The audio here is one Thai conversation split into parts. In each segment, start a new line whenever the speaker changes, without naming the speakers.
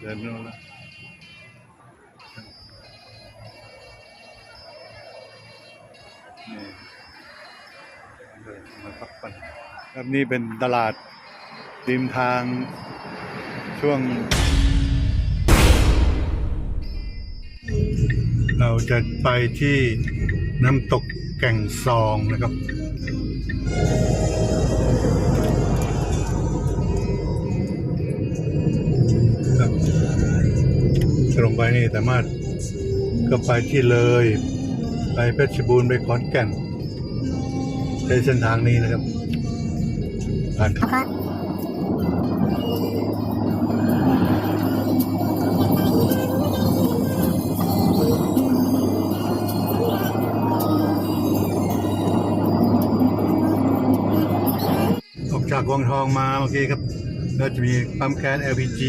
เดินโน่นละนี่เดินมาพักผ่อนครับนี่เป็นตลาดริมทางช่วง เราจะไปที่น้ำตกแก่งซองนะครับ งไปนี่สามารถก็ไปที่เลย ไปเพชรบูรณ์ไปขอนแก่นในเส้นทางนี้นะครับผ่านเขาออกจากวังทองมาเมื่อกี้ครับก็จะมีปั๊มแก๊ส LPG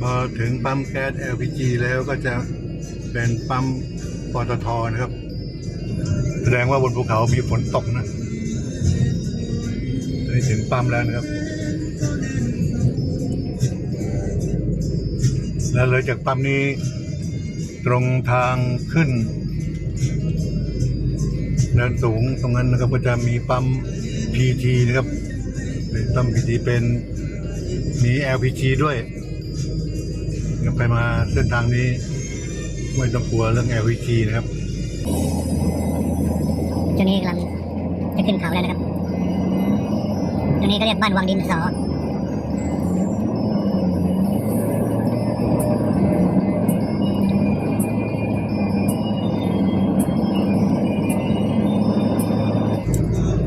พอถึงปั๊มแก๊ส LPG แล้วก็จะเป็นปั๊มปตทนะครับ แสดงว่าบนภูเขามีฝนตกนะนี่ถึงปั๊มแล้วนะครับ แล้วเลยจากปั๊มนี้ตรงทางขึ้นเนินสูงตรงนั้นนะครับก็จะมีปั๊ม PT นะครับ เป็นปั๊ม PT เป็นมี LPG ด้วย ก็ไปมาเส้นทางนี้ไม่ต้องกลัวเรื่อง LPG นะครับ
จุดนี้กำลังจะขึ้นเขาแล้วนะครับตรงนี้ก็เรียกบ้านวังดินสอ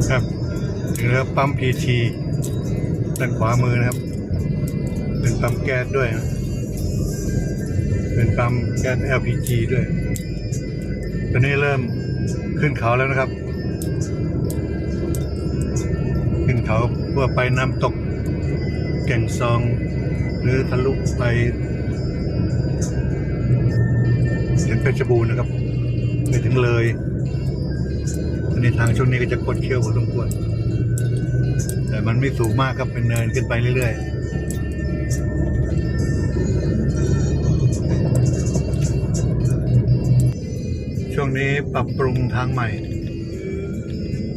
ครับถึงแล้วปั๊ม PT ด้านขวามือนะครับ เป็นปั๊มแก๊สด้วยนะ เป็นปั๊มแก๊ส LPG ด้วย ตอนนี้เริ่มขึ้นเขาแล้วนะครับ ขึ้นเขาเพื่อไปน้ำตกแก่งซอง หรือทะลุไปถึงเพชรบูรณ์นะครับไปถึงเลยในทางช่วงนี้ก็จะกดเคี้ยวพอสมควรแต่มันไม่สูงมากครับเป็นเนินขึ้นไปเรื่อยๆ งนี้ปรับปรุงทางใหม่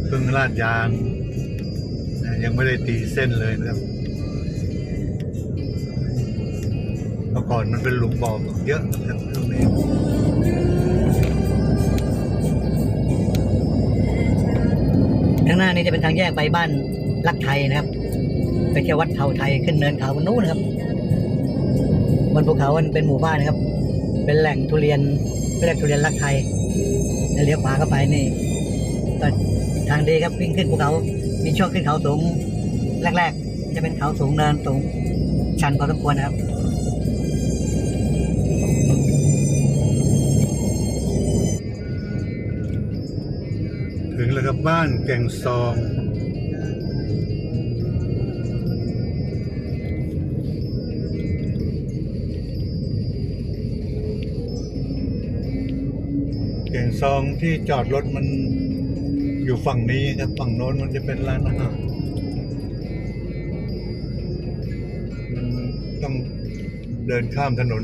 เพิ่งลาดยางนะยังไม่ได้ตีเส้นเลยนะครับเมื่อก่อนมันเป็นหลุมบ่อเยอะนะครับช่วงนี้
ข้างหน้านี้จะเป็นทางแยกไปบ้านลักไทยนะครับ ไปเที่ยววัดเขาไทยขึ้นเนินเขาบนนู้นนะครับบนภูเขามันเป็นหมู่บ้านนะครับ เป็นแหล่งทุเรียน เรียกทุเรียนลักไทยแล้วเลี้ยวขวาเข้าไปนี่ก็ทางดีครับวิ่งขึ้นภูเขา มีช่วงขึ้นเขาสูง แรก ๆ จะเป็นเขาสูงเนินสูง ชันพอสมควรนะครับ
ถึงแล้วครับบ้านแก่งซอง เก่งซองที่จอดรถมันอยู่ฝั่งนี้ครับฝั่งโน้นมันจะเป็นร้านอาหารมันต้องเดินข้ามถนน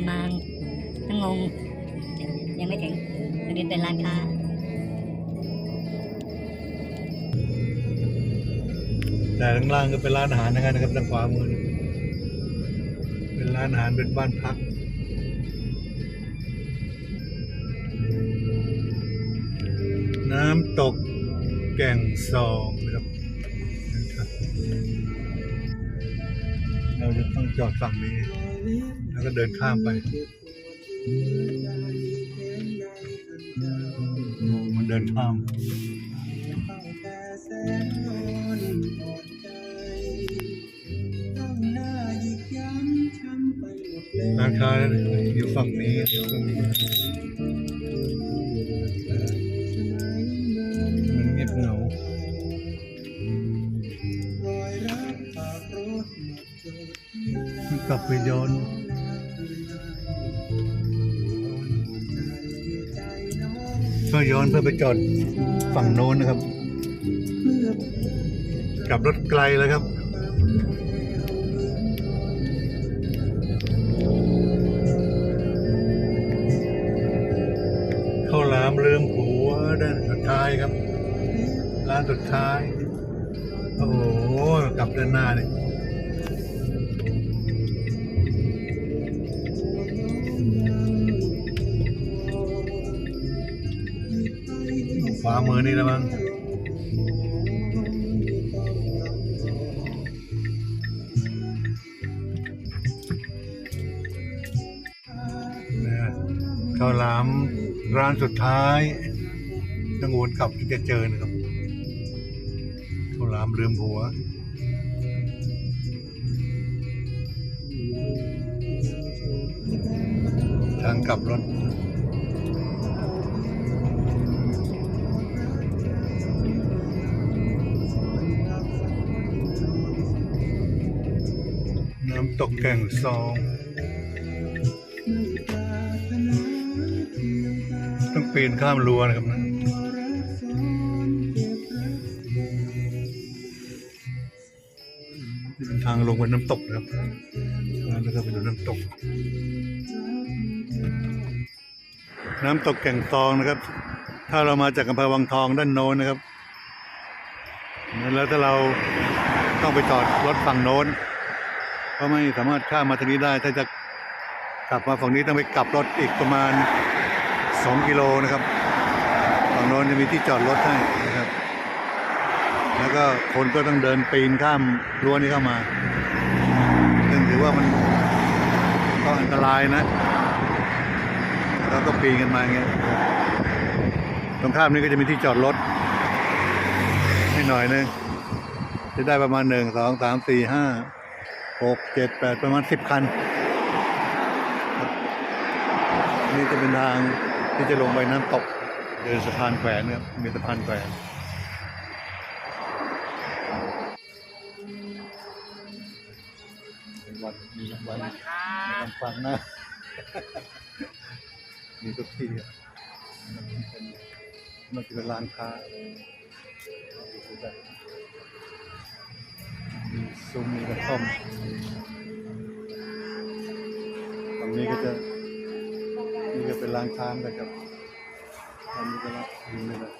า
นมาทั้งงง ยังไม่ถึงตรงนี้เป็นร้านค้า
แต่ข้างล่างก็เป็นร้านอาหารนะครับทางขวามือเป็นร้านอาหารเป็นบ้านพักน้ำตกแก่งซอง เราจะต้องจอดฝั่งนี้ แล้วก็เดินข้ามไปโอ้มันเดินข้ามร้านค้าอยู่ฝั่งนี้อยู่ฝั่งนี้ กลับไปย้อนก็ย้อนเพื่อไปจอดฝั่งโน้นนะครับกลับรถไกลแล้วครับข้าวหลามลืมผัวด้านสุดท้ายครับ ร้านสุดท้าย โอ้โหกลับด้านหน้าเนี่ย ขวามือนี่แล้วมั้งข้าวหลามร้านสุดท้ายต้องวนกลับที่จะเจอนะครับข้าวหลามลืมหัวทางกลับรถ ตกแก่งซองต้องปีนข้ามรั้วนะครับนะนี่เป็นทางลงไปน้ำตกนะครับแล้วก็ไปดูน้ำตก น้ำตกแก่งซองนะครับ ถ้าเรามาจากอำเภอวังทองด้านโน้นนะครับ แล้วถ้าเราต้องไปจอดรถฝั่งโน้น ก็ไม่สามารถข้ามมาทางนี้ได้ ถ้าจะกลับมาฝั่งนี้ต้องไปกลับรถอีกประมาณ 2 กิโลนะครับฝั่งโน้นจะมีที่จอดรถให้นะครับ แล้วก็คนก็ต้องเดินปีนข้ามรั้วนี้เข้ามาซึ่งถือว่ามันก็อันตรายนะแล้วก็ปีนกันมาอย่างเงี้ยตรงข้ามนี้ก็จะมีที่จอดรถให้หน่อยนึงจะได้ประมาณหนึ่งสองสามสี่ห้า หกเจ็ดแปดประมาณสิบคัน นี่จะเป็นทางที่จะลงไปน้ำตกเดินสะพานแขวนเนะครับมีสะพานแขวนเป็นวันมีวัลวันฟังน้ามีทุกที่อะมันเป็นมันจะเป็นร้านค้า ซุ้มมีกระท่อมตรงนี้ก็จะนี่ก็เป็นร้านค้านะครับตรงนี้ก็รับยืนเลย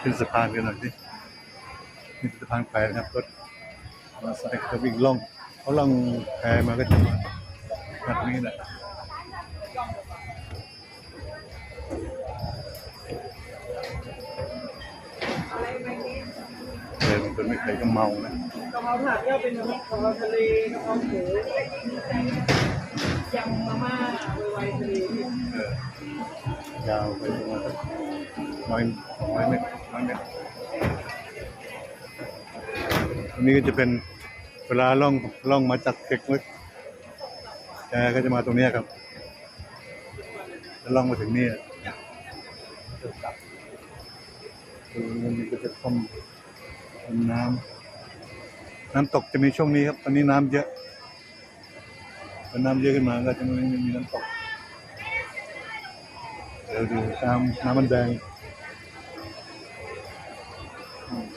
ขึ้นสะพานกันหน่อยสินี่สะพานแขวนครับรถมาใส่จะวิ่งล่องเขาล่องแพมาก็จะมาแบบนี้แหละ จนไม่เคยก็เมานะ
กะเพราถาดก็เป็นกะเพราทะเลกะเพราหมูยำมาม่าไวๆทะเล
เออยาวไปประมาณร้อยร้อยเมตรร้อยเมตรตรงนี้ก็จะเป็นเวลาล่องล่องมาจากเก็กมึกแกก็จะมาตรงเนี้ยครับแล้วล่องมาถึงนี่จะกลับตรงนี้ก็จะท่อ มท่อมน้ำน้ำตกจะมีช่วงนี้ครับ ตอนนี้น้ำเยอะพอน้ำเยอะขึ้นมาก็จะไม่มีน้ำตกเดี๋ยวดูน้ำน้ำมันแดง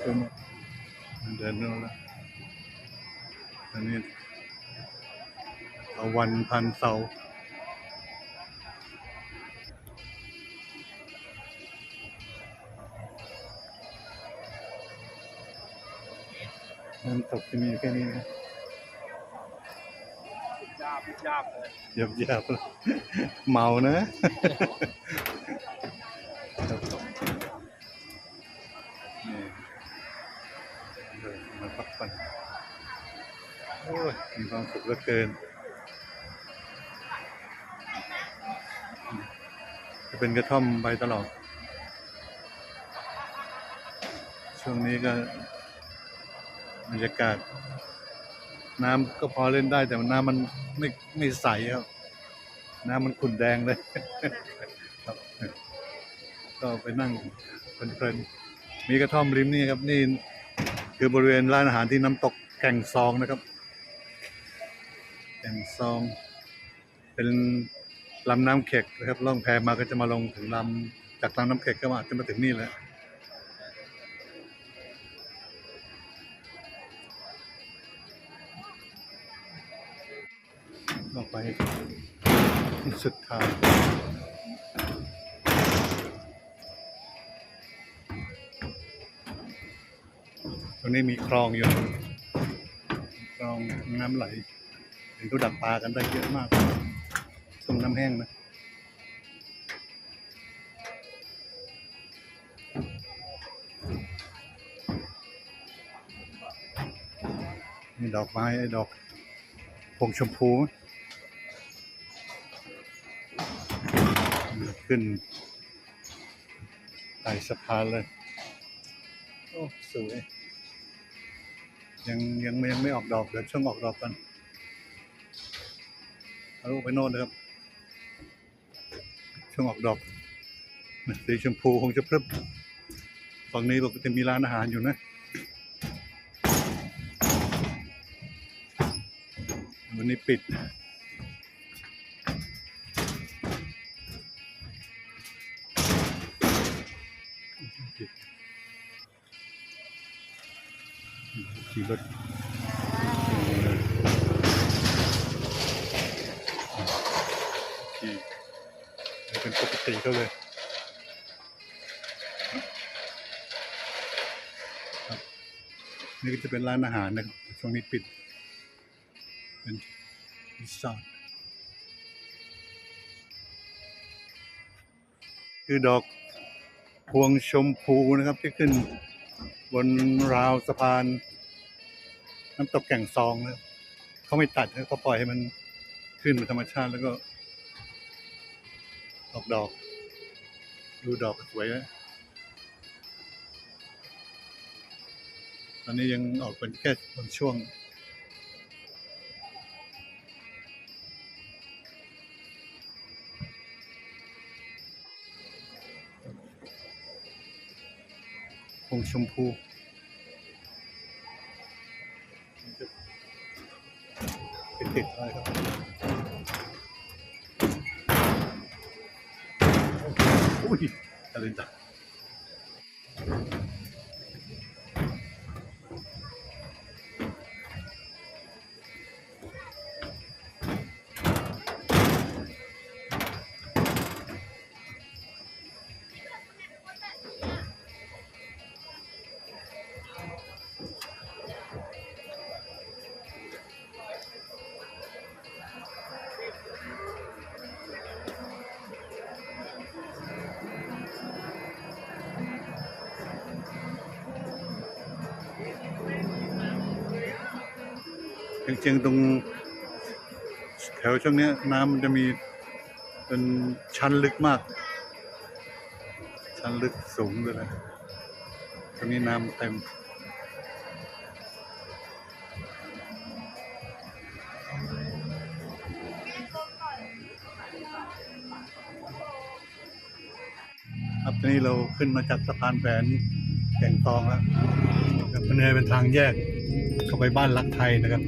ขึ้นมันเดินนู่นแล้วอันนี้เอาวันพันเสา น้ำตกจะมีแค่นี้นะ
ยาบยาบเลย
หยับยับเมานะนี่เดินมาพักผ่อนโอ้ยมีความสุขเหลือเกินจะเป็นกระท่อมไปตลอด ช่วงนี้ก็ บรรยากาศ น้ำก็พอเล่นได้แต่น้ำมันไม่ไม่ใสครับ น้ำมันขุ่นแดงเลยครับก็ไปนั่งเพลินๆมีกระท่อมริมนี่ครับ นี่คือบริเวณร้านอาหารที่น้ำตกแก่งซองนะครับ แก่งซอง เป็นลำน้ำเข็กนะครับล่องแพมาก็จะมาลงถึงลำจากลำน้ำเข็กก็มาจะมาถึงนี่แหละ ไปสุดทางตรงนี้มีคลองอยู่คลองน้ำไหลเห็นเขาดักปลากันได้เยอะมากตรงน้ำแห้งนะนี่ดอกไม้ไอ้ดอกพงชมพู ขึ้นไต่สะพานเลย โอ้สวย ยังยังไม่ยังไม่ออกดอกเดี๋ยวช่วงออกดอกกันเอาลูกไปโน่นนะครับ ช่วงออกดอกสีชมพูคงจะพรึบฝั่งนี้บอกจะมีร้านอาหารอยู่นะวันนี้ปิด รถขี่เป็นปกติเขาเลยนี่ก็จะเป็นร้านอาหารนะครับช่วงนี้ปิด เป็นรีสอร์ทคือดอกพวงชมพูนะครับที่ขึ้นบนราวสะพาน น้ำตกแก่งซองนะเขาไม่ตัดนะเขาปล่อยให้มันขึ้นเป็นธรรมชาติแล้วก็ ออกดอก ดูดอกสวยนะตอนนี้ยังออกเป็นแค่บางช่วงพวงชมพู จริงๆตรงแถวช่วงนี้น้ำมันจะมีเป็นชั้นลึกมาก ชั้นลึกสูงเลยนะตรงนี้น้ำเต็มครับตอนนี้เราขึ้นมาจากสะพานแฝนแก่งตองแล้วครับมันเลยเป็นทางแยกเข้าไปบ้านรักไทยนะครับ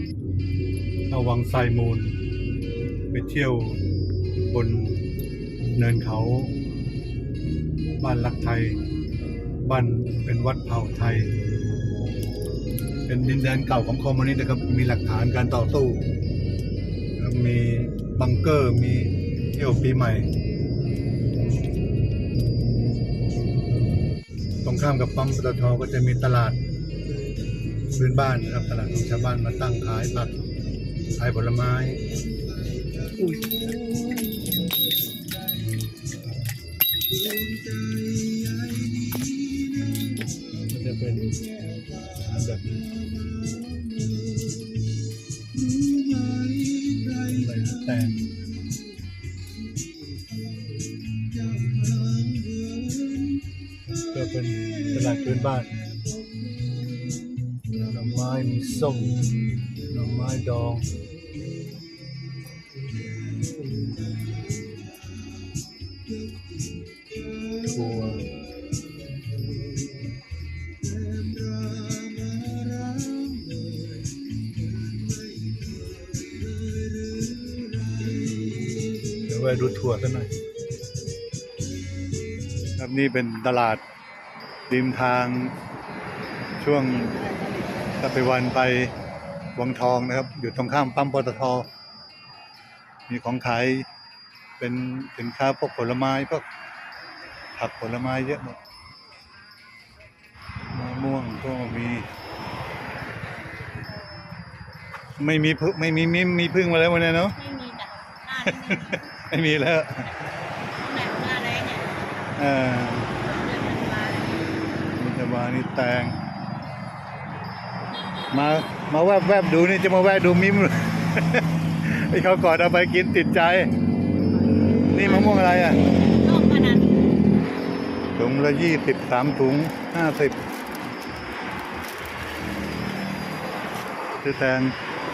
เอาวังไซมูล ไปเที่ยวบนเนินเขา บ้านรักไทย บ้านเป็นวัดเผ่าไทย เป็นดินแดนเก่าของคอมมิวนิสต์นะครับ มีหลักฐานการต่อสู้มีบังเกอร์มีเที่ยวปีใหม่ ตรงข้ามกับปั๊มปตทก็จะมีตลาด พื้นบ้านนะครับตลาดของชาวบ้านมาตั้งขายผักขายผลไม้อุ้ยมันจะเป็นแบบนี้แตงก็เป็นตลาดพื้นบ้าน ส้มหน่อไม้ดองถั่วเดี๋ยวไปดูถั่วกันหน่อยครับนี่เป็นตลาดริมทางช่วง ตะไปวันไปวังทองนะครับ อยู่ตรงข้ามปั๊มปตท มีของขายเป็นสินค้าพวกผลไม้พวกผักผลไม้เยอะหมดมะม่วงก็มี ไม่มีพึ่งไม่มีมีมีพึ่งมาแล้ววันนี้เนาะ
ไม่มีจ้ะหน้านี่ไม่มี
ไม่มีแล้ว
แบบหน้าแรงเนี่ย
เออ
เดือนธันวาเลย
มิตรบานี่แตง มามาแวบแวบๆดูนี่จะมาแวะดูมิมไอ้เขากอดเอาไปกินติดใจ นี่มะม่วงอะไรอะถุงละยี่สิบสามถุงห้าสิบซื้อแตง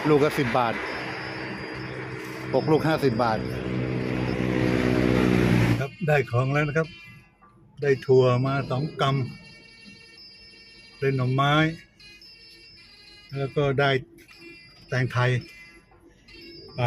ลูกละสิบบาทหกลูกห้าสิบบาท ครับได้ของแล้วนะครับ ได้ถั่วมาสองกำได้หน่อไม้ แล้วก็ได้แต่งไทยไป